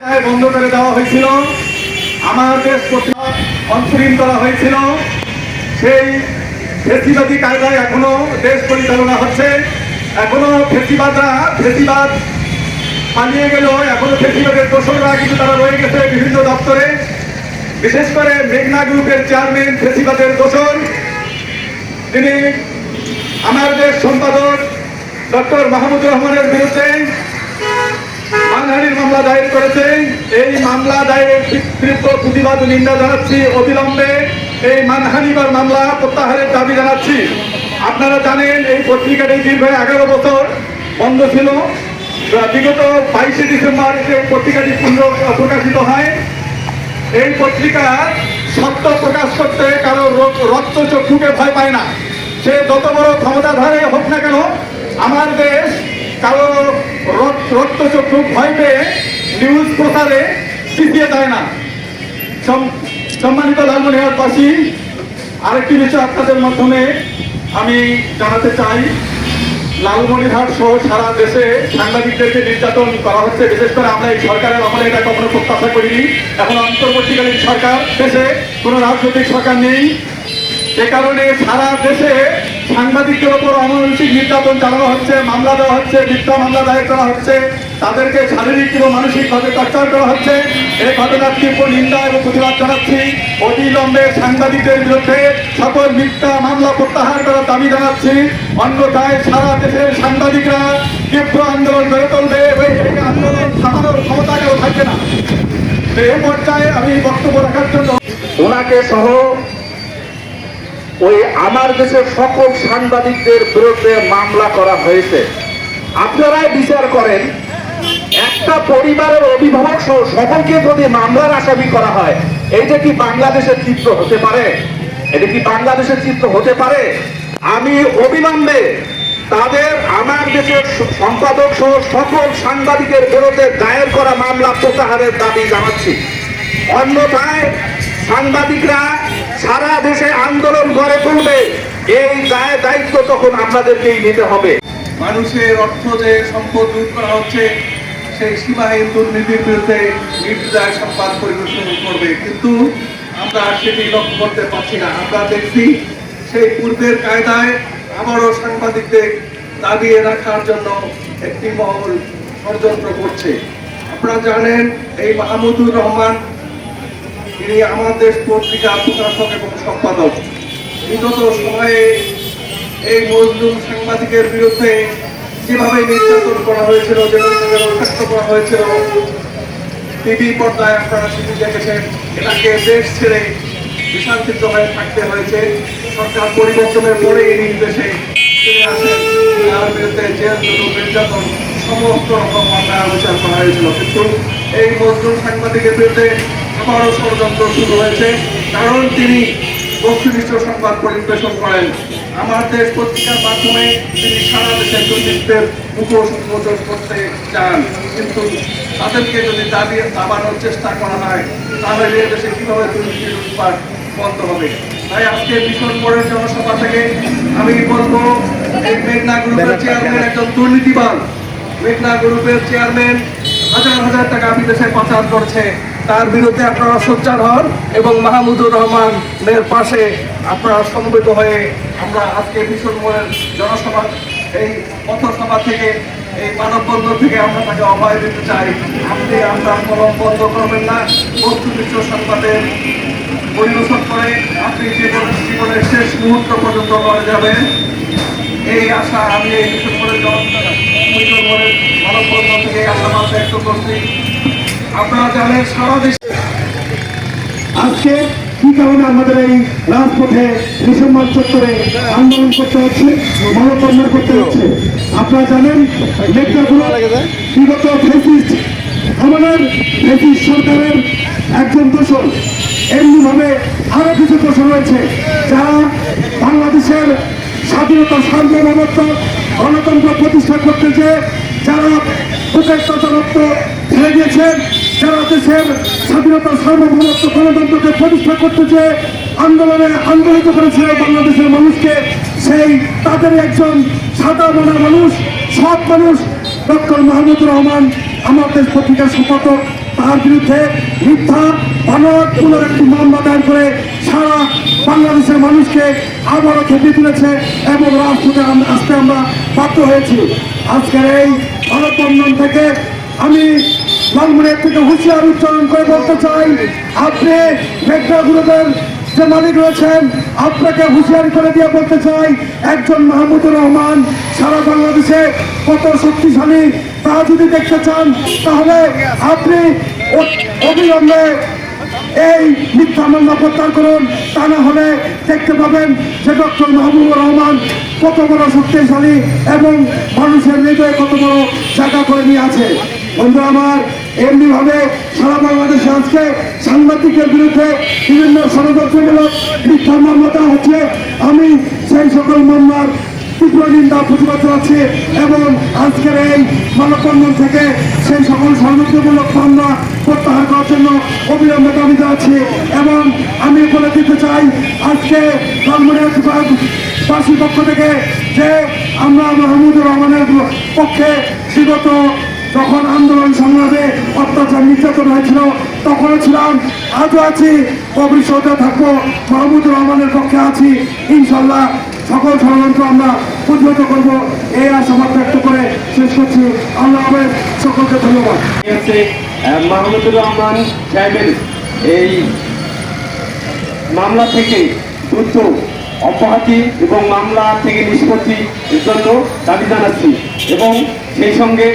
বন্ধ করে দেওয়া হয়েছিল। আমার দেশ পত্রিকা অন্তরীণ করা হয়েছিল। সেই ফেসিবাদী কায়দায় এখনও দেশ পরিচালনা হচ্ছে। এখনও ফেসিবাদরা ফেসিবাদ পালিয়ে গেল। এখনও ফেসিবাদের দোষররা কিন্তু তারা রয়ে গেছে বিভিন্ন দপ্তরে। বিশেষ করে মেঘনা গ্রুপের চেয়ারম্যান ফেসিবাদের দোষর তিনি আমার দেশ সম্পাদক ডক্টর মাহমুদুর রহমানের বিরুদ্ধে মানহানির মামলা দায়ের করেছে। এই মামলা দায়ের তীব্র প্রতিবাদ নিন্দা জানাচ্ছি। অবিলম্বে এই মানহানিবার মামলা প্রত্যাহারের দাবি জানাচ্ছি। আপনারা জানেন, এই পত্রিকাটি দীর্ঘ এগারো বছর বন্ধ ছিল। বিগত বাইশে ডিসেম্বর এই পত্রিকাটি পুনঃ প্রকাশিত হয়। এই পত্রিকা সত্য প্রকাশ করতে কারও রক্ত চক্ষুকে ভয় পায় না। সে যত বড় ক্ষমতাধারে হোক না কেন, আমার দেশ কারও রক- রক্ত ভয় পেয়ে নিউজ প্রচারে পিছিয়ে যায় না। সম- সম্মানিত লালমনিহাটবাসী আরেকটি বিষয় আপনাদের মাধ্যমে আমি জানাতে চাই। লালমনিরহাট সহ সারা দেশে সাংবাদিকদেরকে নির্যাতন করা হচ্ছে, বিশেষ করে আমরা এই সরকারের আমলে এটা কখনো প্রত্যাশা করিনি। এখন অন্তর্বর্তীকালীন সরকার দেশে কোনো রাজনৈতিক সরকার নেই। সে কারণে সারা দেশে সাংবাদিকদের ওপর অমানসিক নির্যাতন চালানো হচ্ছে, মামলা দেওয়া হচ্ছে, মিথ্যা মামলা দায়ের করা হচ্ছে, তাদেরকে শারীরিক এবং মানসিকভাবে টর্চার করা হচ্ছে। এই ঘটনার তীব্র নিন্দা এবং প্রতিবাদ জানাচ্ছি। অবিলম্বে সাংবাদিকদের বিরুদ্ধে সকল মিথ্যা মামলা প্রত্যাহার করার দাবি জানাচ্ছি। অন্যথায় সারা দেশের সাংবাদিকরা তীব্র আন্দোলন গড়ে তুলবে আন্দোলন থামানোর ক্ষমতা কেউ থাকবে না। এই পর্যায়ে আমি বক্তব্য রাখার জন্য ওনাকে সহ ওই আমার দেশের সকল সাংবাদিকদের বিরুদ্ধে মামলা করা হয়েছে। আপনারাই বিচার করেন। একটা পরিবারের অভিভাবক সহ সকলকে যদি মামলার আসামি করা হয় এইটা কি বাংলাদেশের চিত্র হতে পারে? এটা কি বাংলাদেশের চিত্র হতে পারে? আমি অবিলম্বে তাদের, আমার দেশের সম্পাদক সহ সকল সাংবাদিকের বিরুদ্ধে দায়ের করা মামলা প্রত্যাহারের দাবি জানাচ্ছি। অন্যথায় সাংবাদিকরা সারা দেশে আন্দোলন গড়ে তুলবে। এই দায় দায়িত্ব তখন আপনাদেরকেই নিতে হবে। মানুষের অর্থ যে সম্পদ লুট করা হচ্ছে, সেই সীমাহীন দুর্নীতির বিরুদ্ধে নির্দায় সংবাদ পরিবেশন করবে। কিন্তু আমরা সেটি লক্ষ্য করতে পারছি না। আমরা দেখছি সেই পূর্বের কায়দায় আবারও সাংবাদিকদের দাবিয়ে রাখার জন্য একটি মহল ষড়যন্ত্র করছে। আপনারা জানেন, এই মাহমুদুর রহমান তিনি আমাদের পত্রিকা প্রকাশক এবং সম্পাদক। বিগত সময়ে এই মজলুম সাংবাদিকের বিরুদ্ধে যেভাবে নির্যাতন করা হয়েছিল যেভাবে রক্ষাক্ত করা হয়েছিল, টিভি পর্দায় আপনারা সেটি দেখেছেন, এটাকে দেশ ছেড়ে বিশান্তিত হয়ে থাকতে হয়েছে। সরকার পরিবর্তনের পরে এই নির্দেশে নির্যাতন, সমস্ত রকম মামলা বিচার করা হয়েছিল। কিন্তু এই মজলুম সাংবাদিকের বিরুদ্ধে আবারও ষড়যন্ত্র শুরু হয়েছে কারণ তিনি বস্তুনিষ্ঠ সংবাদ পরিবেশন করেন। আমার দেশ পত্রিকার মাধ্যমে তিনি সারা দেশের দুর্নীতিদের মুখোশ উন্মোচন করতে চান। কিন্তু তাদেরকে যদি দাবি দাবানোর চেষ্টা করা হয় তাহলে এ দেশে কীভাবে দুর্নীতির উৎপাদ বন্ধ হবে? তাই আজকে মিশন মোড়ের জনসভা থেকে আমি বলব এই মেঘনা গ্রুপের চেয়ারম্যান একজন দুর্নীতিবান। মেঘনা গ্রুপের চেয়ারম্যান হাজার হাজার টাকা বিদেশে পাচার করছে। তার বিরুদ্ধে আপনারা সোচ্চার হন এবং মাহমুদুর রহমানের পাশে আপনারা সমবেত হয়ে আমরা আজকে মোড়ের জনসভা, এই পথসভা থেকে, এই মানববন্ধন থেকে আমরা তাকে অভয় দিতে চাই। আপনি আপনার কলম বন্ধ করবেন না। বস্তুনিষ্ঠ সংবাদের পরিবেশন করে আপনি জীবন জীবনের শেষ মুহূর্ত পর্যন্ত করে যাবেন, এই আশা আমি এই মিশন করে মানববন্ধন থেকে আশাবাদ ব্যক্ত করছি। আজকে কি কারণে আমাদের এই রাজপথে ডিসেম্বর চত্বরে আন্দোলন করতে হচ্ছে, মানববন্ধন করতে হচ্ছে? আপনারা জানেন বিগত আমাদের ফেসিস্ট সরকারের একজন দোষর। এমনিভাবে আরও কিছু দোষর রয়েছে যারা বাংলাদেশের স্বাধীনতা, সার্বভৌমত্ব, গণতন্ত্র প্রতিষ্ঠা করতে যে যারা তথারত্ব ছেড়ে দিয়েছেন যারা দেশের স্বাধীনতা সার্বভৌমত্ব গণতন্ত্রকে প্রতিষ্ঠা করতে যে আন্দোলনে আন্দোলিত করেছিল বাংলাদেশের মানুষকে, সেই তাদের একজন সাদা মনের মানুষ, সৎ মানুষ, ডক্টর মাহমুদুর রহমান আমাদের পত্রিকার সম্পাদক। তার বিরুদ্ধে মিথ্যা বানোয়াটমূলক একটি মামলা দায়ের করে সারা বাংলাদেশের মানুষকে আবারও খেপে তুলেছে এবং আম- আসতে আমরা বাধ্য হয়েছি। আজকের এই মানববন্ধন থেকে আমি লালমনির থেকে হুঁশিয়ার উচ্চারণ করে বলতে চাই, আপনি মেঘনা যে মালিক রয়েছেন, আপনাকে হুঁশিয়ারি করে দিয়ে বলতে চাই, একজন মাহমুদুর রহমান সারা বাংলাদেশে কত শক্তিশালী তা যদি দেখতে চান, তাহলে আপনি অবিলম্বে এই মিথ্যা মামলা প্রত্যাহার করুন। তা না হলে দেখতে পাবেন যে ডক্টর মাহবুবুর রহমান কত বড় শক্তিশালী এবং মানুষের হৃদয়ে কত বড় জায়গা করে নিয়ে আছে। বন্ধু আমার এমনি ভাবে সারা বাংলাদেশে আজকে সাংবাদিকের বিরুদ্ধে বিভিন্ন ষড়যন্ত্রমূলক মিথ্যা মামলা হচ্ছে। আমি সেই সকল মামলার তীব্র নিন্দা প্রতিবাদ জানাচ্ছি এবং আজকের এই মানববন্ধন থেকে সেই সকল ষড়যন্ত্রমূলক মামলা প্রত্যাহার করার জন্য অবিলম্বে দাবি জানাচ্ছি এবং আমি বলে দিতে চাই, আজকে বাসীর পক্ষ থেকে যে আমরা মাহমুদুর রহমানের পক্ষে বিগত যখন আন্দোলন সংগ্রামে অত্যাচার নির্যাতন হয়েছিল, তখনও ছিলাম, আজও আছি, ভবিষ্যতে থাকব, মাহমুদুর রহমানের পক্ষে আছি ইনশাল্লাহ সকল ষড়যন্ত্র আমরা প্রতিহত করব, এই আশাবাদ ব্যক্ত করে শেষ করছি। আল্লাহ হাফেজ, সকলকে ধন্যবাদ। মাহমুদুর রহমান সাহেবের এই মামলা থেকে দ্রুত অব্যাহতি এবং মামলা থেকে নিষ্পত্তির জন্য দাবি জানাচ্ছি এবং সেই সঙ্গে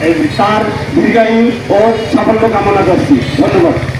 আ- সার দীর্ঘায়ু ও সাফল্য কামনা করছি। ধন্যবাদ।